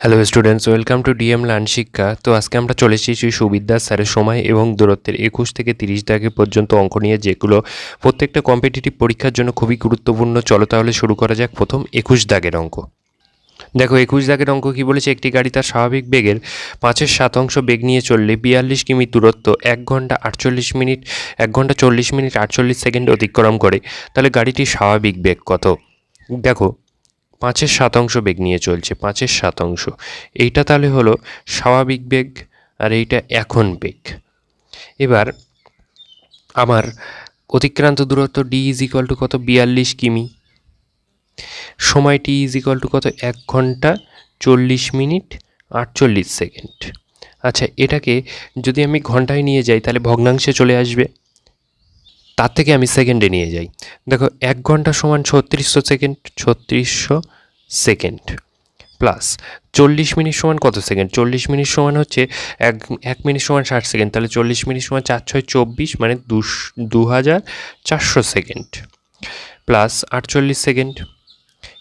Hello students welcome to DM learn Shiksha তো আজকে আমরা চলে এসেছি সুবিদ্যা স্যারের সময় এবং দূরত্বের একুশ থেকে তিরিশ দাগে পর্যন্ত অঙ্ক নিয়ে, যেগুলো প্রত্যেকটা কম্পিটিটিভ পরীক্ষার জন্য খুবই গুরুত্বপূর্ণ। চলো তাহলে শুরু করা যাক প্রথম একুশ দাগের অঙ্ক। দেখো, একুশ দাগের অঙ্ক কী বলেছে? একটি গাড়ি তার স্বাভাবিক বেগের পাঁচের শতাংশ বেগ নিয়ে চললে বিয়াল্লিশ কিমি দূরত্ব এক ঘণ্টা আটচল্লিশ মিনিট, এক ঘণ্টা চল্লিশ মিনিট আটচল্লিশ সেকেন্ড অতিক্রম করে। তাহলে গাড়িটির স্বাভাবিক বেগ কত? দেখো পাঁচের শতাংশ বেগ নিয়ে চলছে, পাঁচের শতাংশ। এইটা তাহলে হলো স্বাভাবিক বেগ আর এইটা এখন বেগ। এবার আমার অতিক্রান্ত দূরত্ব ডি ইজ ইকুয়াল টু কত? বিয়াল্লিশ কিমি। সময় টি ইজ ইকুয়াল টু কত? এক ঘণ্টা চল্লিশ মিনিট আটচল্লিশ সেকেন্ড। আচ্ছা এটাকে যদি আমি ঘন্টায় নিয়ে যাই, তাহলে ভগ্নাংশে চলে আসবে। তার থেকে আমি সেকেন্ডে নিয়ে যাই। দেখো, এক ঘণ্টা সমান ছত্রিশশো সেকেন্ড ছত্রিশশো সেকেন্ড প্লাস চল্লিশ মিনিট সমান কত সেকেন্ড চল্লিশ মিনিট সমান হচ্ছে এক এক মিনিট সমান ষাট সেকেন্ড তাহলে চল্লিশ মিনিট সমান চার, ছয়, চব্বিশ মানে দু হাজার চারশো সেকেন্ড প্লাস আটচল্লিশ সেকেন্ড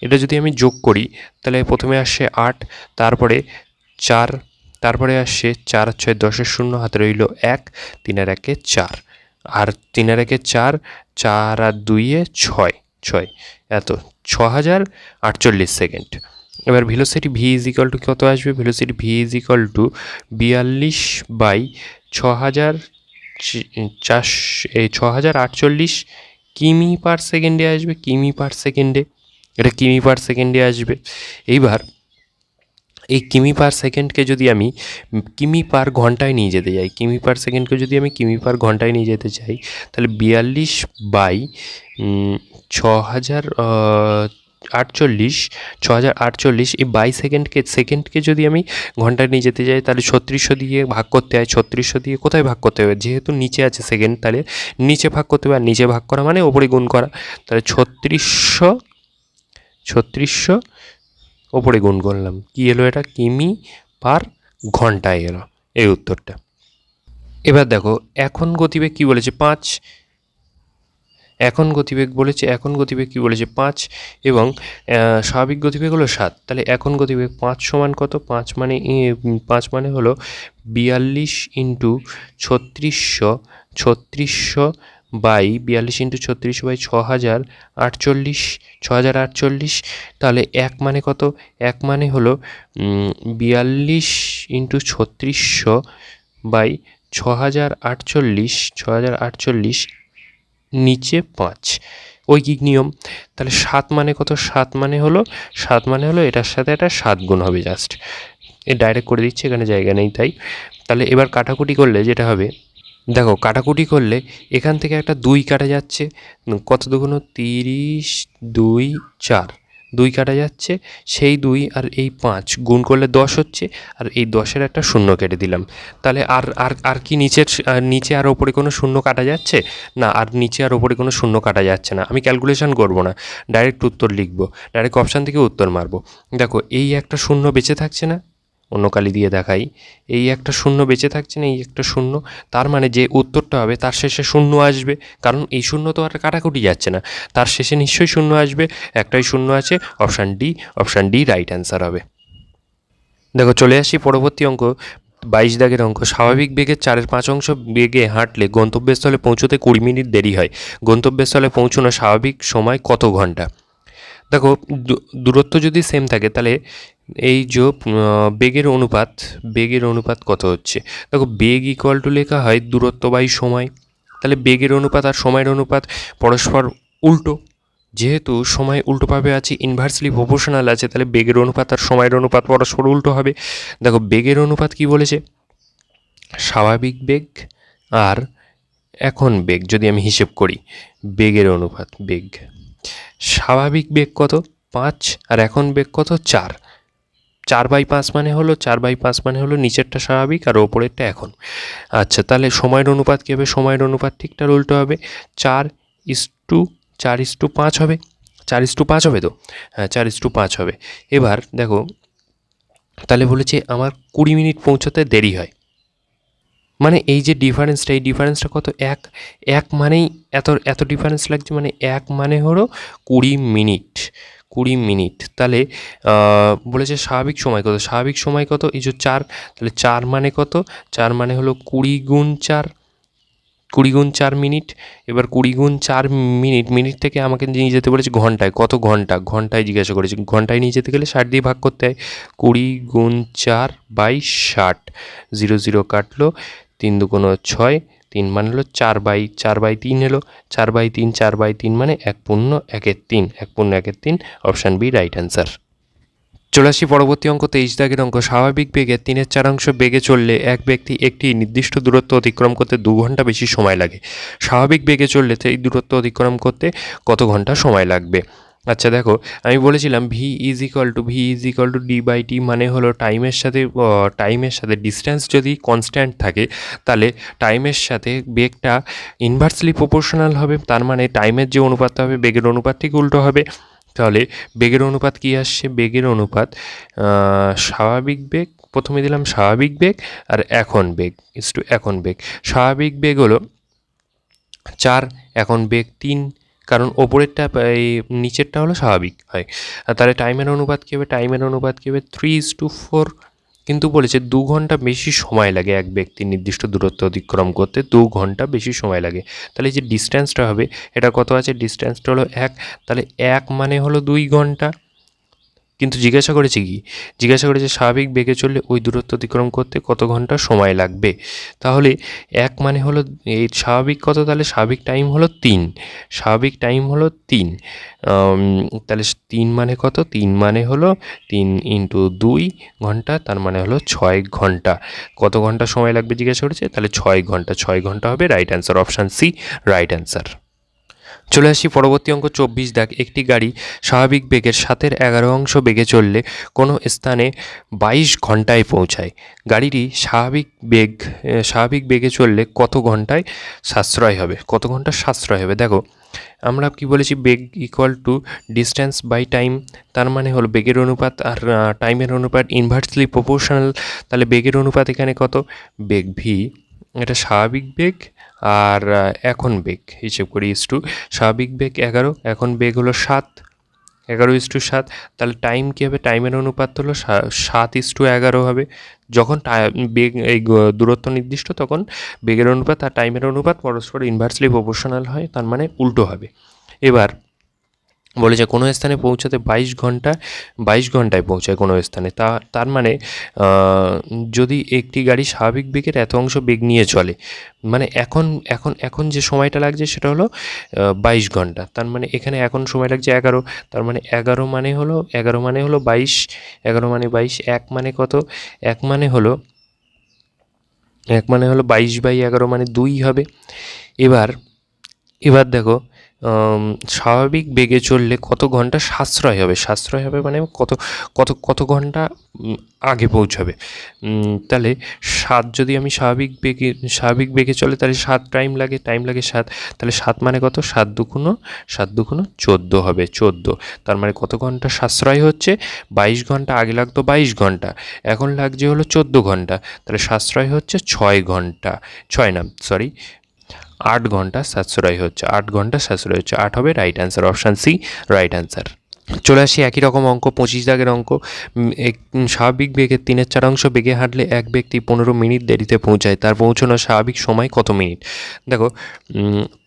এটা যদি আমি যোগ করি, তাহলে প্রথমে আসছে আট, তারপরে চার, তারপরে আসছে চার, ছয়, দশের শূন্য হাতে রইল এক তিন আর একে চার। আর তিন আর একে চার চার আর দুইয়ে ছয় ছয়। এত ছ হাজার আটচল্লিশ সেকেন্ড। এবার velocity V is equal to কত আসবে? Velocity V is equal to বিয়াল্লিশ বাই ছ হাজার চার ছ হাজার আটচল্লিশ কিমি পার সেকেন্ডে আসবে, কিমি পার সেকেন্ডে এটা কিমি পার সেকেন্ডে আসবে। এইবার এই কিমি পার সেকেন্ডকে যদি আমি কিমি পার ঘন্টায় নিয়ে যেতে যাই কিমি পার সেকেন্ডকে যদি আমি কিমি পার ঘন্টায় নিয়ে যেতে চাই, তাহলে বিয়াল্লিশ বাই ছ হাজার আটচল্লিশ ছ হাজার আটচল্লিশ এই বাই সেকেন্ডকে সেকেন্ডকে যদি আমি ঘন্টায় নিয়ে যেতে যাই তাহলে ছত্রিশশো দিয়ে ভাগ করতে হয়, ছত্রিশশো দিয়ে কোথায় ভাগ করতে হবে? যেহেতু নিচে আছে সেকেন্ড, তাহলে নিচে ভাগ করতে হবে আর নিচে ভাগ করা মানে ওপরে গুণ করা। তাহলে ছত্রিশশো ছত্রিশশো ওপরে গুণ করলাম। কী এলো এটা? কিমি পার ঘন্টায় এলো। এই উত্তরটা। এবার দেখো, এখন গতিবেগ কী বলেছে? পাঁচ। এখন গতিবেগ বলেছে, এখন গতিবেগ কী বলেছে? পাঁচ এবং স্বাভাবিক গতিবেগ হলো সাত। তাহলে এখন গতিবেগ পাঁচ সমান কত? পাঁচ মানে পাঁচ মানে হলো বিয়াল্লিশ ইন্টু ছত্রিশশো ছত্রিশশো বাই বিয়াল্লিশ ইন্টু ছত্রিশ বাই ছ হাজার আটচল্লিশ, ছ হাজার আটচল্লিশ, তাহলে এক মানে কত? এক মানে হলো বিয়াল্লিশ ইন্টু ছত্রিশশো বাই ছ হাজার আটচল্লিশ, ছ হাজার আটচল্লিশ নিচে পাঁচ। ঐকিক নিয়ম। তাহলে সাত মানে কত? সাত মানে হলো, সাত মানে হলো এটার সাথে একটা সাত গুণ হবে জাস্ট এ ডাইরেক্ট করে দিচ্ছে, এখানে জায়গা নেই তাই। তাহলে এবার কাটাকুটি করলে যেটা হবে দেখো, কাটাকুটি করলে এখান থেকে একটা দুই কাটা যাচ্ছে কত দুগুণ তিরিশ, দুই, চার, দুই কাটা যাচ্ছে, সেই দুই আর এই পাঁচ গুণ করলে দশ হচ্ছে, আর এই দশের একটা শূন্য কেটে দিলাম। তাহলে আর আর আর কি নিচের নিচে আর ওপরে কোনো শূন্য কাটা যাচ্ছে? না, আর নিচে আর ওপরে কোনো শূন্য কাটা যাচ্ছে না। আমি ক্যালকুলেশন করব না ডাইরেক্ট উত্তর লিখব ডাইরেক্ট অপশান থেকে উত্তর মারবো। দেখো, এই একটা শূন্য বেঁচে থাকছে না অন্য কালি দিয়ে দেখাই। এই একটা শূন্য বেঁচে থাকছে না, এই একটা শূন্য। তার মানে যে উত্তরটা হবে, তার শেষে শূন্য আসবে। কারণ এই শূন্য তো আর কাটাকুটি যাচ্ছে না। তার শেষে নিশ্চয়ই শূন্য আসবে। একটাই শূন্য আছে option D option D right answer হবে। দেখো, চলে আসি পরবর্তী অঙ্ক। বাইশ দাগের অঙ্ক। স্বাভাবিক বেগের চারের পাঁচ অংশ বেগে হাঁটলে গন্তব্যস্থলে পৌঁছতে কুড়ি মিনিট দেরি হয়। গন্তব্যস্থলে পৌঁছানো স্বাভাবিক সময় কত ঘণ্টা? দেখো দূরত্ব যদি সেম থাকে, তাহলে এই যে বেগের অনুপাত বেগের অনুপাত কত হচ্ছে? দেখো, বেগ ইকুয়াল টু লেখা হয় দূরত্ব বাই সময়। তাহলে বেগের অনুপাত আর সময়ের অনুপাত পরস্পর উল্টো। যেহেতু সময় উল্টোভাবে আছে ইনভার্সলি প্রপোর্শনাল আছে, তাহলে বেগের অনুপাত আর সময়ের অনুপাত পরস্পর উল্টো হবে। দেখো, বেগের অনুপাত কি বলেছে? স্বাভাবিক বেগ আর এখন বেগ, যদি আমি হিসেব করি। বেগের অনুপাত, বেগ। স্বাভাবিক বেগ কত? পাঁচ। আর এখন বেগ কত? চার। চার বাই পাঁচ মানে হলো, চার বাই পাঁচ মানে হলো নিচেরটা স্বাভাবিক আর ওপরেরটা এখন। আচ্ছা তাহলে সময়ের অনুপাত কী হবে? সময়ের অনুপাত ঠিকঠাক উল্টো হবে। চার ইস টু, চার ইস টু পাঁচ হবে। চার ইস টু পাঁচ হবে তো? হ্যাঁ চার ইস টু পাঁচ হবে। এবার দেখো, তাহলে বলেছে আমার কুড়ি মিনিট পৌঁছতে দেরি হয়। মানে এই যে ডিফারেন্সটা, এই ডিফারেন্সটা কত? এক। এক মানেই এত এত ডিফারেন্স লাগছে মানে এক মানে হলো কুড়ি মিনিট। কুড়ি মিনিট। তাহলে বলেছে স্বাভাবিক সময় কত? স্বাভাবিক সময় কত? এই যে চার, তাহলে চার মানে কত? চার মানে হলো কুড়ি গুণ চার। কুড়ি গুণ চার মিনিট। এবার কুড়ি গুণ চার মিনিট মিনিট থেকে আমাকে নিয়ে যেতে বলেছে ঘন্টায়। কত ঘণ্টা? ঘন্টায় জিজ্ঞাসা করেছে। ঘন্টায় নিয়ে যেতে গেলে ষাট দিয়ে ভাগ করতে হয়। কুড়ি গুণ চার বাই ষাট। জিরো জিরো কাটলো। তিন দুগুণ ছয়। তিন মানে হলো চার বাই চার বাই তিন এলো, চার বাই তিন, চার বাই তিন মানে এক পূর্ণ, একের তিন, এক পূর্ণ, একের তিন, অপশান বি রাইট অ্যান্সার চলে আসি পরবর্তী অঙ্ক, তেইশ দাগের অঙ্ক। স্বাভাবিক বেগে তিনের চারাংশ বেগে চললে এক ব্যক্তি একটি নির্দিষ্ট দূরত্ব অতিক্রম করতে দু ঘণ্টা বেশি সময় লাগে। স্বাভাবিক বেগে চললে এই দূরত্ব অতিক্রম করতে কত ঘণ্টা সময় লাগবে? আচ্ছা দেখো, আমি বলেছিলাম V is equal to V is equal to D by T মানে হলো টাইমের সাথে টাইমের সাথে ডিস্ট্যান্স যদি কনস্ট্যান্ট থাকে, তাহলে টাইমের সাথে বেগটা ইনভার্সলি প্রপোর্শনাল হবে, তার মানে টাইমের যে অনুপাতটা হবে, বেগের অনুপাত ঠিক উল্টো হবে। তাহলে বেগের অনুপাত কী আসছে? বেগের অনুপাত স্বাভাবিক বেগ, প্রথমে দিলাম স্বাভাবিক বেগ আর এখন বেগ ইস টু এখন বেগ। স্বাভাবিক বেগ হলো চার, এখন বেগ তিন কারণ ওপরেরটা এই নিচেরটা হলো স্বাভাবিক হয়। তাহলে টাইমের অনুপাত কী হবে? টাইমের অনুপাত কী হবে? থ্রি ইস টু ফোর কিন্তু বলেছে দু ঘণ্টা বেশি সময় লাগে এক ব্যক্তি নির্দিষ্ট দূরত্ব অতিক্রম করতে। দু ঘণ্টা বেশি সময় লাগে। তাহলে যে ডিস্ট্যান্সটা হবে, এটা কত আছে? ডিস্ট্যান্সটা হলো এক। তাহলে এক মানে হলো দুই ঘণ্টা। কিন্তু জিজ্ঞাসা করেছে কি? জিজ্ঞাসা করেছে, স্বাভাবিক বেগে চললে ওই দূরত্ব অতিক্রম করতে কত ঘণ্টা সময় লাগবে? তাহলে এক মানে হলো, এই স্বাভাবিক কত? তাহলে স্বাভাবিক টাইম হলো তিন। স্বাভাবিক টাইম হলো তিন। তাহলে তিন মানে কত? তিন মানে হলো তিন ইন্টু দুই ঘণ্টা, তার মানে হলো ছয় ঘণ্টা। কত ঘণ্টা সময় লাগবে? জিজ্ঞাসা করেছে। তাহলে ছয় ঘণ্টা। ছয় ঘণ্টা হবে right answer option C right answer চলে আসি পরবর্তী অঙ্ক চব্বিশ দাগ একটি গাড়ি স্বাভাবিক বেগের সাতের এগারো অংশ বেগে চললে কোনো স্থানে বাইশ ঘন্টায় পৌঁছায়। গাড়িটি স্বাভাবিক বেগ স্বাভাবিক বেগে চললে কত ঘন্টায় সাশ্রয় হবে? কত ঘণ্টা সাশ্রয় হবে? দেখো, আমরা কি বলেছি বেগ equal to distance by time তার মানে হলো বেগের অনুপাত আর টাইমের অনুপাত ইনভার্সলি প্রপোর্শনাল তাহলে বেগের অনুপাত এখানে কত? বেগ ভি এটা স্বাভাবিক বেগ আর এখন বেগ, হিসেব করি ইস টু স্বাভাবিক বেগ এগারো, এখন বেগ হলো সাত, এগারো ইস টু সাত, তাহলে টাইম কী হবে? টাইমের অনুপাত হলো সাত ইস টু এগারো হবে। যখন বেগ, এই দূরত্ব নির্দিষ্ট, তখন বেগের অনুপাত আর টাইমের অনুপাত পরস্পর ইনভার্সলি প্রপোর্শনাল হয়, তার মানে উল্টো হবে। এবার বলেছে কোনো স্থানে পৌঁছাতে বাইশ ঘণ্টা, বাইশ ঘন্টায় পৌঁছায় কোনো স্থানে। তা, তার মানে যদি একটি গাড়ি স্বাভাবিক বেগের এত অংশ বেগ নিয়ে চলে মানে এখন এখন এখন যে সময়টা লাগছে সেটা হলো বাইশ ঘণ্টা। তার মানে এখানে এখন সময় লাগছে এগারো। তার মানে এগারো মানে হলো, এগারো মানে হলো বাইশ, এগারো মানে বাইশ, এক মানে কত? এক মানে হলো, এক মানে হলো বাইশ বাই এগারো মানে দুই হবে। এবার এবার দেখো স্বাভাবিক বেগে চললে কত ঘণ্টা সাশ্রয় হবে? সাশ্রয় হবে মানে কত কত কত ঘণ্টা আগে পৌঁছাবে? তাহলে সাত যদি আমি স্বাভাবিক বেগে স্বাভাবিক বেগে চলে, তাহলে সাত টাইম লাগে টাইম লাগে সাত। তাহলে সাত মানে কত? সাত দুগুণো সাত দুগুণো চোদ্দ হবে, চোদ্দ। তার মানে কত ঘণ্টা সাশ্রয় হচ্ছে? বাইশ ঘণ্টা, আগে লাগতো বাইশ ঘণ্টা, এখন লাগছে হলো চোদ্দ ঘণ্টা। তাহলে সাশ্রয় হচ্ছে ছয় ঘণ্টা, ছয় না সরি আট ঘণ্টা সাশ্রয় হচ্ছে, আট ঘণ্টা সাশ্রয় হচ্ছে। আট হবে right answer option C right answer চলে আসি একই রকম অঙ্ক, পঁচিশ দাগের অঙ্ক। এক- স্বাভাবিক বেগের তিনের চার অংশ বেগে হাঁটলে এক ব্যক্তি পনেরো মিনিট দেরিতে পৌঁছায়। তার পৌঁছানোর স্বাভাবিক সময় কত মিনিট? দেখো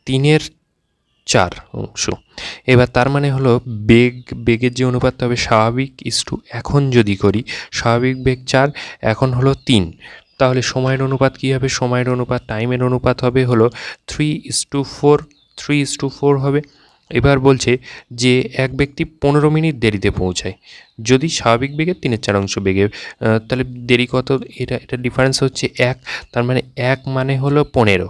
তিনের চার অংশ। এবার তার মানে হলো বেগ, বেগের যে অনুপাতটা হবে স্বাভাবিক ইস টু এখন যদি করি, স্বাভাবিক বেগ চার, এখন হলো তিন। তাহলে সময়ের অনুপাত কী হবে? সময়ের অনুপাত, টাইমের অনুপাত হবে হলো three is to four three is to four হবে। এবার বলছে যে এক ব্যক্তি পনেরো মিনিট দেরিতে পৌঁছায়। যদি স্বাভাবিক বেগের তিনের চার অংশ বেগে তাহলে দেরি কত? এটা এটা ডিফারেন্স হচ্ছে এক, তার মানে এক মানে হলো পনেরো।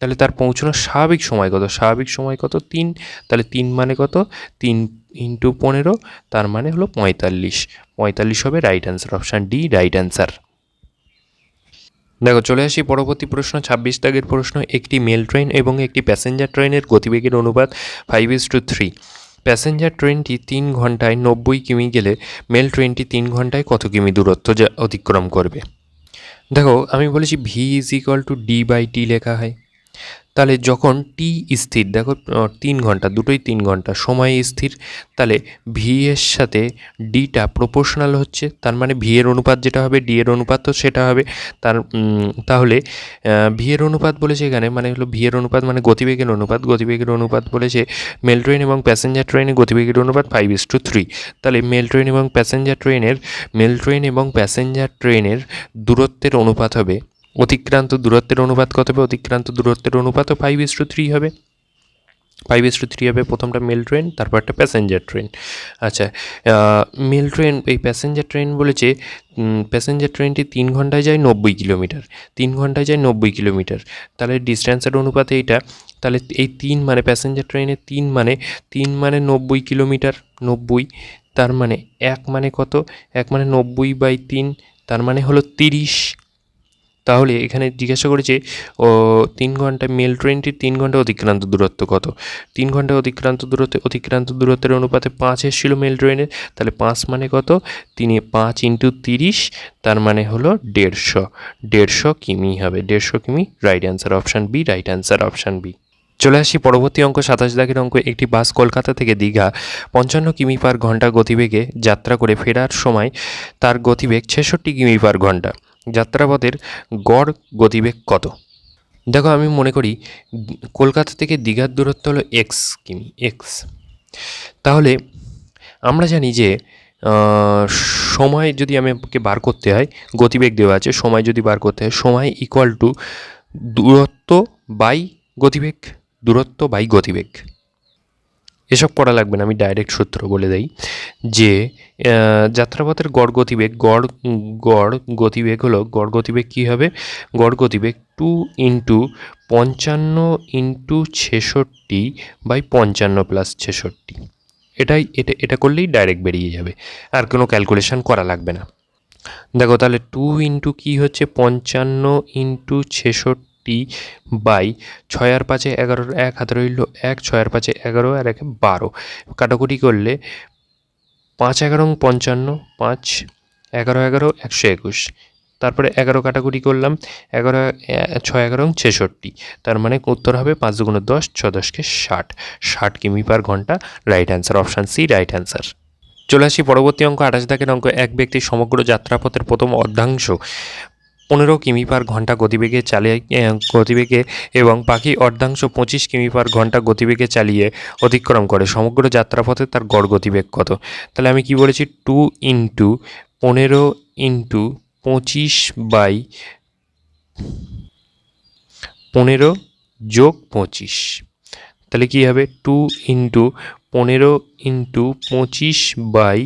তাহলে তার পৌঁছানোর স্বাভাবিক সময় কত? স্বাভাবিক সময় কত? তিন। তাহলে তিন মানে কত? তিন ইন্টু পনেরো, তার মানে হলো পঁয়তাল্লিশ। পঁয়তাল্লিশ হবে right answer option D right answer দেখো, চলে আসি পরবর্তী প্রশ্ন, ছাব্বিশ দাগের প্রশ্ন, একটি মেল ট্রেন এবং একটি প্যাসেঞ্জার ট্রেনের গতিবেগের অনুপাত five is to three passenger ট্রেনটি তিন ঘন্টায় নব্বই কিমি গেলে মেল ট্রেনটি তিন ঘন্টায় কত কিমি দূরত্ব যা অতিক্রম করবে? দেখো, আমি বলেছি V is equal to D by T লেখা হয়। তাহলে যখন টি স্থির, দেখো তিন ঘণ্টা, দুটোই তিন ঘণ্টা, সময় স্থির, তাহলে ভি এর সাথে ডিটা প্রপোর্শনাল হচ্ছে, তার মানে ভি এর অনুপাত যেটা হবে ডি এর অনুপাত তো সেটা হবে, তার তাহলে ভি এর অনুপাত বলেছে এখানে মানে হলো ভি এর অনুপাত মানে গতিবেগের অনুপাত গতিবেগের অনুপাত বলেছে মেল ট্রেন এবং প্যাসেঞ্জার ট্রেনের গতিবেগের অনুপাত ফাইভ ইস টু থ্রি তাহলে মেল ট্রেন এবং প্যাসেঞ্জার ট্রেনের মেল ট্রেন এবং প্যাসেঞ্জার ট্রেনের দূরত্বের অনুপাত হবে অতিক্রান্ত দূরত্বের অনুপাত কত হবে? অতিক্রান্ত দূরত্বের অনুপাতও ফাইভ ইস টু থ্রি হবে। ফাইভ ইস টু থ্রি হবে প্রথমটা মেল ট্রেন তারপর একটা প্যাসেঞ্জার ট্রেন আচ্ছা মেল ট্রেন এই প্যাসেঞ্জার ট্রেন বলেছে প্যাসেঞ্জার ট্রেনটি তিন ঘন্টায় যায় নব্বই কিলোমিটার। তিন ঘন্টায় যায় নব্বই কিলোমিটার। তাহলে ডিস্ট্যান্সের অনুপাতে এইটা, তাহলে এই তিন মানে প্যাসেঞ্জার ট্রেনে তিন মানে তিন মানে নব্বই কিলোমিটার, নব্বই। তার মানে এক মানে কত? এক মানে নব্বই বাই তিন, তার মানে হলো তিরিশ। তাহলে এখানে জিজ্ঞাসা করেছে ও তিন ঘণ্টা মেল ট্রেনটির তিন ঘণ্টা অতিক্রান্ত দূরত্ব কত? তিন ঘণ্টা অতিক্রান্ত দূরত্বে, অতিক্রান্ত দূরত্বের অনুপাতে পাঁচ এসেছিল মেল ট্রেনের তাহলে পাঁচ মানে কত? তিনি পাঁচ ইন্টু তিরিশ, তার মানে হলো দেড়শো। দেড়শো কিমি হবে, দেড়শো কিমি right answer option B right answer option B চলে আসি পরবর্তী অঙ্ক, সাতাশ দাগের অঙ্ক, একটি বাস কলকাতা থেকে দীঘা, পঞ্চান্ন কিমি পার ঘণ্টা গতিবেগে যাত্রা করে ফেরার সময় তার গতিবেগ ছেষট্টি কিমি পার ঘণ্টা। যাত্রাপথের গড় গতিবেগ কত? দেখো, আমি মনে করি কলকাতা থেকে দীঘার দূরত্ব হলো এক্স কিমি এক্স তাহলে আমরা জানি যে সময় যদি আমাকে বার করতে হয়, গতিবেগ দেওয়া আছে, সময় যদি বার করতে হয়, সময় ইকুয়াল টু দূরত্ব বাই গতিবেগ, দূরত্ব বাই গতিবেগ। এসব করা লাগবে না, আমি ডাইরেক্ট সূত্র বলে দেই যে যাত্রাপথের গড় গতিবেগ, গড় গড় গতিবেগ হলো, গড় গতিবেগ কী হবে? গড় গতিবেগ টু ইন্টু পঞ্চান্ন ইন্টু ছেষট্টি বাই পঞ্চান্ন প্লাস ছেষট্টি। এটাই, এটা এটা করলেই ডাইরেক্ট বেরিয়ে যাবে, আর কোনো ক্যালকুলেশন করা লাগবে না। দেখো তাহলে টু ইন্টু কী হচ্ছে? পঞ্চান্ন ইন্টু ছেষট্টি বাই ছয় আর পাঁচে এগারোর এক, হাতে রইল এক, ছয় আর পাঁচে এগারো আর একে, বারো। কাটাকুটি করলে পাঁচ এগারো পঞ্চান্ন, পাঁচ এগারো এগারো, একশো একুশ। তারপরে এগারো কাটাকুটি করলাম, এগারো ছয় এগারো ছেষট্টি। তার মানে উত্তর হবে পাঁচ দুগুণ দশ, ছ দশকে ষাট। ষাট কিমি পার ঘণ্টা right answer option C right answer চলে আসি পরবর্তী অঙ্ক, আঠাশ দাগের অঙ্ক। এক ব্যক্তি সমগ্র যাত্রাপথের প্রথম অর্ধাংশ। পনেরো কিমি পার ঘণ্টা গতিবেগে চালিয়ে গতিবেগে এবং পাখি অর্ধাংশ পঁচিশ কিমি পার ঘণ্টা গতিবেগে চালিয়ে অতিক্রম করে। সমগ্র যাত্রাপথে তার গড় গতিবেগ কত? তাহলে আমি কি বলেছি? টু ইন্টু পনেরো ইন্টু পঁচিশ বাই পনেরো যোগ পঁচিশ। তাহলে কী হবে? টু ইন্টু পনেরো ইন্টু পঁচিশ বাই,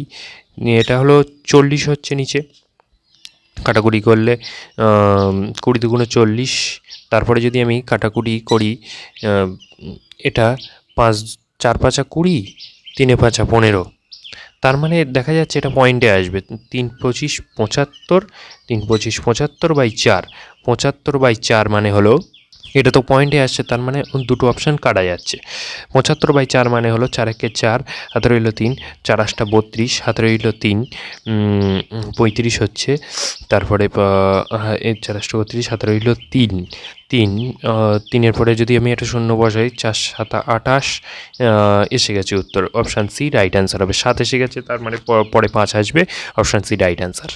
এটা হলো চল্লিশ হচ্ছে নিচে। কাটাকুটি করলে কুড়ি দুগুণে চল্লিশ। তারপরে যদি আমি কাটাকুটি করি এটা পাঁচ, চার পাঁচা কুড়ি, তিনে পাঁচা পনেরো। তার মানে দেখা যাচ্ছে এটা পয়েন্টে আসবে। তিন পঁচিশ পঁচাত্তর, তিন পঁচিশ পঁচাত্তর বাই চার। পঁচাত্তর বাই চার মানে হলো এটা তো পয়েন্টে আসছে, তার মানে দুটো অপশান কাটা যাচ্ছে। পঁচাত্তর বাই চার মানে হলো চার একে চার হাতে রইল তিন, চার আটটা বত্রিশ হাতে রইল তিন পঁয়ত্রিশ হচ্ছে, তারপরে চার আটটা বত্রিশ হাতে রইল তিন তিন তিনের পরে যদি আমি একটা শূন্য বসাই, চার, সাতা আঠাশ এসে গেছে উত্তর। অপশান সি রাইট অ্যান্সার হবে। সাত এসে গেছে, তার মানে পরে পাঁচ আসবে অপশান সি রাইট অ্যান্সার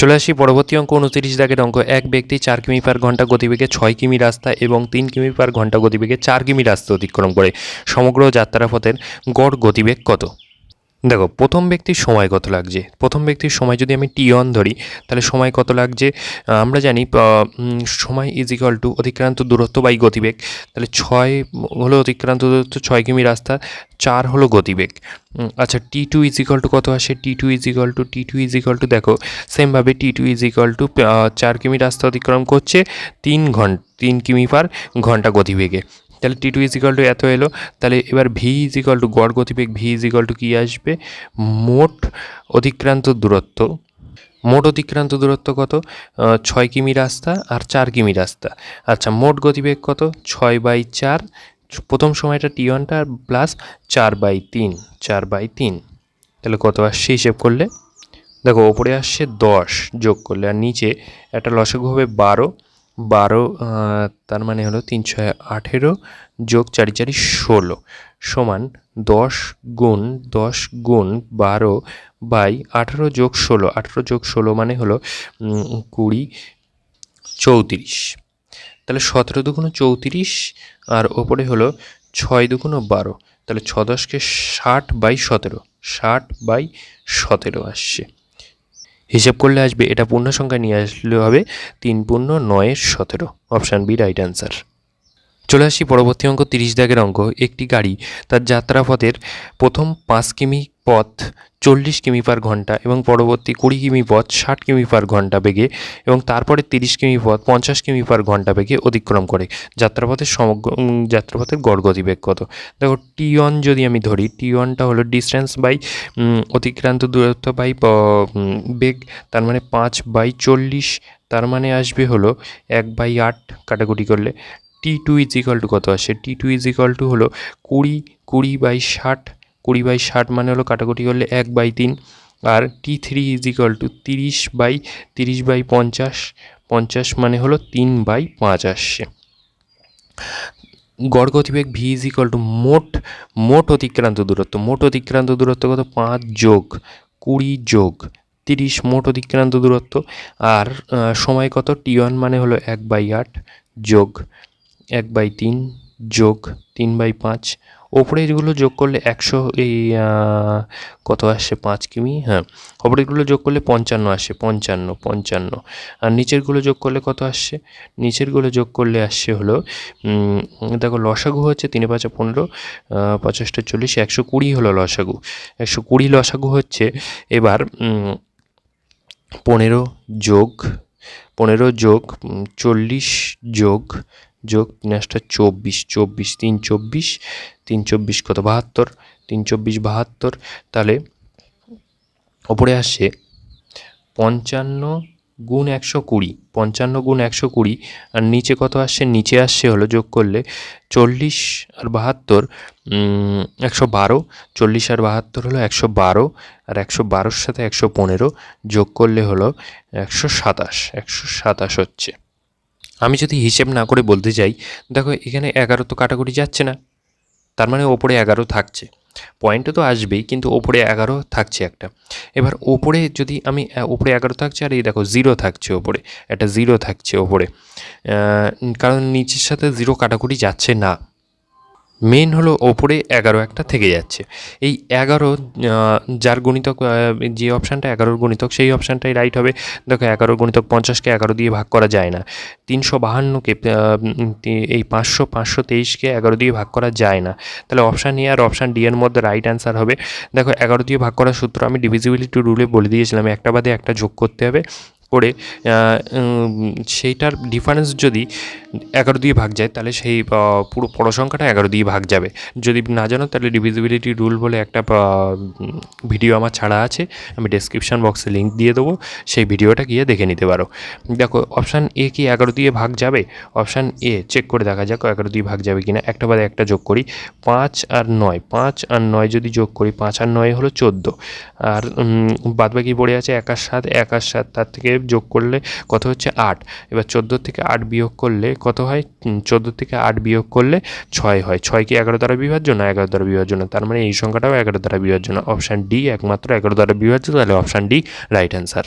চলে আসি পরবর্তী অঙ্ক উনতিরিশ দাগের অঙ্ক। এক ব্যক্তি চার কিমি পার ঘণ্টা গতিবেগে ছয় কিমি রাস্তা এবং তিন কিমি পার ঘণ্টা গতিবেগে চার কিমি রাস্তা অতিক্রম করে। সমগ্র যাত্রাপথের গড় গতিবেগ কত? দেখো, প্রথম ব্যক্তির সময় কত লাগছে? প্রথম ব্যক্তির সময় যদি আমি টি অন ধরি, তাহলে সময় কত লাগছে? আমরা জানি সময় ইজ ইকাল টু অতিক্রান্ত দূরত্ব বাই গতিবেগ। তাহলে ছয় হলো অতিক্রান্ত দূরত্ব, ছয় কিমি রাস্তা, চার হলো গতিবেগ। আচ্ছা T two is equal to কত আসে? T two is equal to T two is equal to দেখো সেমভাবে T two is equal to চার কিমি রাস্তা অতিক্রম করছে, তিন ঘণ্টা তিন কিমি পার ঘণ্টা গতিবেগে। তাহলে T two is equal to এত এলো। তাহলে এবার ভি ইজ ইকাল টু গড় গতিবেগ ভি ইজ ইকাল টু কী আসবে? মোট অতিক্রান্ত দূরত্ব। মোট অতিক্রান্ত দূরত্ব কত? ছয় কিমি রাস্তা আর চার কিমি রাস্তা। আচ্ছা মোট গতিবেগ কত? ছয় বাই চার। প্রথম সময়টা টি ওয়ানটা প্লাস চার বাই তিন। চার বাই তিন। তাহলে কত আসছে? হিসেব করলে। দেখো, ওপরে আসছে দশ যোগ করলে, আর নিচে একটা লসাগু হবে বারো। বারো তার মানে হলো তিন ছয় আঠেরো যোগ চারি চারি ষোলো সমান দশ গুণ দশ গুণ বারো বাই আঠেরো যোগ ষোলো, আঠেরো যোগ ষোলো মানে হলো কুড়ি চৌত্রিশ। তাহলে সতেরো দুগুণ চৌত্রিশ আর ওপরে হলো ছয় দুগুণ বারো, তাহলে ছ দশকে ষাট বাই সতেরো, ষাট বাই সতেরো আসছে। হিসেব করলে আসবে, এটা পূর্ণ সংখ্যা নিয়ে আসলে হবে তিন পূর্ণ নয়ের সতেরো। অপশান বি রাইট অ্যান্সার চলে আসি পরবর্তী অঙ্ক, তিরিশ দাগের অঙ্ক। একটি গাড়ি তার যাত্রাপথের প্রথম পাঁচ কিমি পথ চল্লিশ কিমি পার ঘণ্টা এবং পরবর্তী কুড়ি কিমি পথ ষাট কিমি পার ঘণ্টা বেগে এবং তারপরে তিরিশ কিমি পথ পঞ্চাশ কিমি পার ঘণ্টা বেগে অতিক্রম করে। যাত্রাপথের সমগ্র যাত্রাপথের গড় গতিবেগ কত? দেখো টি ওয়ান যদি আমি ধরি টি ওয়ানটা হলো ডিস্ট্যান্স বাই অতিক্রান্ত দূরত্ব বাই বেগ, তার মানে পাঁচ বাই চল্লিশ, তার মানে আসবে হলো এক বাই আট কাটাকুটি করলে। T two is equal to কত আসে? T two is equal to হলো কুড়ি কুড়ি বাই ষাট কুড়ি বাই ষাট মানে হলো কাটাকুটি করলে এক বাই তিন। আর T three is equal to তিরিশ বাই তিরিশ বাই পঞ্চাশ। পঞ্চাশ মানে হলো তিন বাই পাঁচ আসছে। গড় গতিবেগ ভি ইজ ইকাল টু মোট মোট অতিক্রান্ত দূরত্ব। মোট অতিক্রান্ত দূরত্ব কত? পাঁচ যোগ, কুড়ি যোগ, তিরিশ মোট অতিক্রান্ত দূরত্ব। আর সময় কত? টি ওয়ান মানে হলো এক বাই আট যোগ, এক বাই তিন যোগ, তিন বাই পাঁচ। ওপরে এগুলো যোগ করলে একশো, এই কত আসছে পাঁচ কিমি? হ্যাঁ ওপরেরগুলো যোগ করলে পঞ্চান্ন আসে, পঞ্চান্ন পঞ্চান্ন। আর নিচেরগুলো যোগ করলে কত আসছে নিচেরগুলো যোগ করলে আসছে হলো দেখো লসাগু হচ্ছে তিনে পাঁচা পনেরো পঁচাশটা চল্লিশ একশো কুড়ি হলো লসাগু। একশো কুড়ি লসাগু হচ্ছে এবার পনেরো যোগ পনেরো যোগ চল্লিশ যোগ যোগ তিন আটটা চব্বিশ চব্বিশ, তিন চব্বিশ তিন চব্বিশ কত? বাহাত্তর, তিন চব্বিশ, বাহাত্তর। তাহলে ওপরে আসছে পঞ্চান্ন গুণ একশো কুড়ি, পঞ্চান্ন গুণ একশো কুড়ি। আর নিচে কত আসছে? নিচে আসছে হলো যোগ করলে চল্লিশ আর বাহাত্তর একশো বারো। চল্লিশ আর বাহাত্তর হলো একশো বারো আর একশো বারোর সাথে একশো পনেরো যোগ করলে হলো একশো সাতাশ একশো সাতাশ হচ্ছে। আমি যদি হিসেব না করে বলতে চাই দেখো এখানে এগারো তো কাটাকুটি যাচ্ছে না। তার মানে ওপরে এগারো থাকছে। পয়েন্টও তো আসবেই, কিন্তু ওপরে এগারো থাকছে একটা। এবার ওপরে যদি আমি ওপরে এগারো থাকছে, আর এই দেখো জিরো থাকছে ওপরে। একটা জিরো থাকছে ওপরে। কারণ নিচের সাথে জিরো কাটাকুটি যাচ্ছে না। মেন হলো ওপরে এগারো একটা থেকে যাচ্ছে। এই এগারো যার গণিতক যে অপশানটা এগারোর গণিতক, সেই অপশানটাই রাইট হবে। দেখো, এগারোর গণিতক পঞ্চাশকে এগারো দিয়ে ভাগ করা যায় না। তিনশো বাহান্নকে এই পাঁচশো পাঁচশো তেইশকে এগারো দিয়ে ভাগ করা যায় না। তাহলে অপশান এ আর অপশান ডি এর মধ্যে রাইট অ্যান্সার হবে। দেখো, এগারো দিয়ে ভাগ করার সূত্র আমি ডিভিজিবিলিটি রুলে বলে দিয়েছিলাম, একটা বাদে একটা যোগ করতে হবে। করে সেইটার ডিফারেন্স যদি এগারো দিয়ে ভাগ যায়, তাহলে সেই পুরো বড় সংখ্যাটা এগারো দিয়ে ভাগ যাবে। যদি না জানো, তাহলে ডিভিজিবিলিটি রুল বলে একটা ভিডিও আমার ছাড়া আছে, আমি ডেসক্রিপশান বক্সে লিঙ্ক দিয়ে দেবো, সেই ভিডিওটা গিয়ে দেখে নিতে পারো। দেখো অপশান এ কি এগারো দিয়ে ভাগ যাবে? অপশান এ চেক করে দেখা যাক এগারো দিয়ে ভাগ যাবে কিনা। একটা বাদে একটা যোগ করি, পাঁচ আর নয়। পাঁচ আর নয় যদি যোগ করি, পাঁচ আর নয় হলো চোদ্দ। আর বাদ বাকি পড়ে আছে এক আর সাত, এক আর সাত, তার থেকে যোগ করলে কত হচ্ছে? আট। এবার চোদ্দ থেকে আট বিয়োগ করলে কত হয়? চোদ্দ থেকে আট বিয়োগ করলে ছয় হয়। ছয় কি এগারো দ্বারা বিভাজ্য না এগারো দ্বারা বিভাজ্য না? তার মানে এই সংখ্যাটাও এগারো দ্বারা বিভাজ্য না। অপশান ডি একমাত্র এগারো দ্বারা বিভাজ্য, তাহলে অপশান ডি রাইট অ্যান্সার